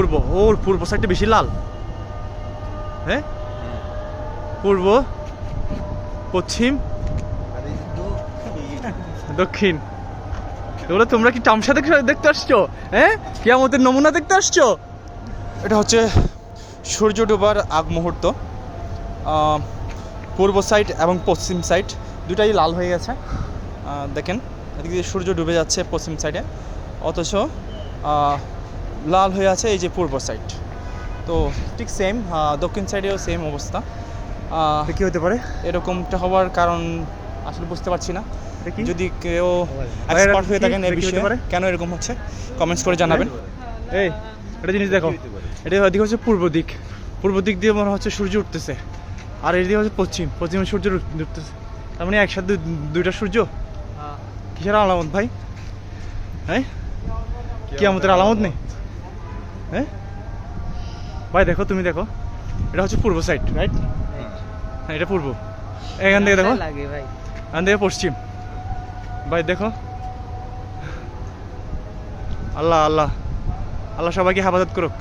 পূর্ব। ওর পূর্ব সাইডটা বেশি লাল। হ্যাঁ? পূর্ব, পশ্চিম, দক্ষিণ। এগুলো তোমরা কি টামসা দেখে দেখতে আসছো? হ্যাঁ? কেয়ামতের নমুনা দেখতে আসছো? এটা হচ্ছে সূর্য ডোবার আগ মুহূর্ত। পূর্ব সাইড এবং পশ্চিম সাইড দুটাই লাল হয়ে গেছে। দেখেন, এদিকে সূর্য ডুবে যাচ্ছে পশ্চিম সাইডে অথচ লাল হয়ে আছে এই যে পূর্ব সাইড তো ঠিক সেম দক্ষিণ সাইডেও সেম অবস্থা। কি হতে পারে? এরকমটা হওয়ার কারণ আসলে বুঝতে পারছি না। যদি কেউ এক্সপার্ট হয়ে থাকেন এই বিষয়ে পারে? কেন এরকম হচ্ছে? কমেন্টস করে জানাবেন। এই এটা জিনিস দেখো? এটা ওদিকে হচ্ছে পূর্ব দিক। পূর্ব দিক দিয়ে মনে হচ্ছে সূর্য উঠতেছে। আর এদিকে হচ্ছে পশ্চিম পশ্চিমে সূর্য উঠতেছে। তার মানে একসাথে দুইটা সূর্য? কিসের আলামত ভাই? হ্যাঁ? কি আমাদের আলামত নেই? হ্যাঁ? ভাই দেখো তুমি দেখো। এটা হচ্ছে পূর্ব সাইড রাইট হ্যাঁ এটা পূর্ব। এখান থেকে দেখো। এখান থেকে পশ্চিম। ভাই দেখো। আল্লাহ আল্লাহ। আল্লাহ সবাইকে হেফাজত করুক।